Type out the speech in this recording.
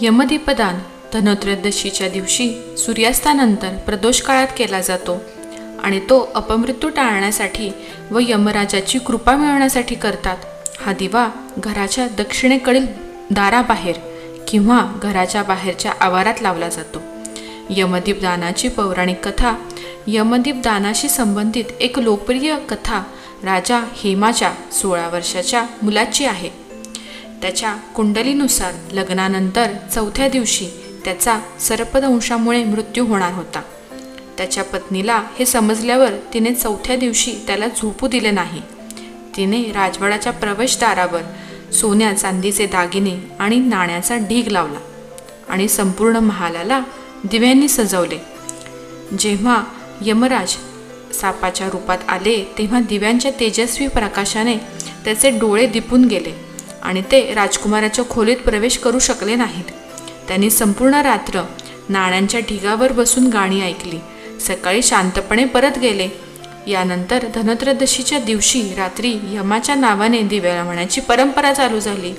यमदीपदान धनोत्रयोदशीच्या दिवशी सूर्यास्तानंतर प्रदोष काळात केला जातो आणि तो अपमृत्यू टाळण्यासाठी व यमराजाची कृपा मिळवण्यासाठी करतात. हा दिवा घराच्या दक्षिणेकडील दाराबाहेर किंवा घराच्या बाहेरच्या आवारात लावला जातो. यमदीप दानाची पौराणिक कथा यमदीप दानाशी संबंधित एक लोकप्रिय कथा राजा हेमाच्या सोळा वर्षाच्या मुलाची आहे. त्याच्या कुंडलीनुसार लग्नानंतर चौथ्या दिवशी त्याचा सर्पदंशामुळे मृत्यू होणार होता. त्याच्या पत्नीला हे समजल्यावर तिने चौथ्या दिवशी त्याला झोपू दिले नाही. तिने राजवाड्याच्या प्रवेशद्वारावर सोन्या चांदीचे दागिने आणि नाण्याचा ढीग लावला आणि संपूर्ण महालाला दिव्यांनी सजवले. जेव्हा यमराज सापाच्या रूपात आले तेव्हा दिव्यांच्या तेजस्वी प्रकाशाने त्याचे डोळे दिपून गेले. आणि ते राजकुमाराच्या खोलीत प्रवेश करू शकले नाहीत. त्यांनी संपूर्ण रात्र नाण्यांच्या ढिगावर बसून गाणी ऐकली. सकाळी शांतपणे परत गेले. यानंतर धनत्रयोदशीच्या दिवशी रात्री यमाच्या नावाने दिव्या लावण्याची परंपरा चालू झाली.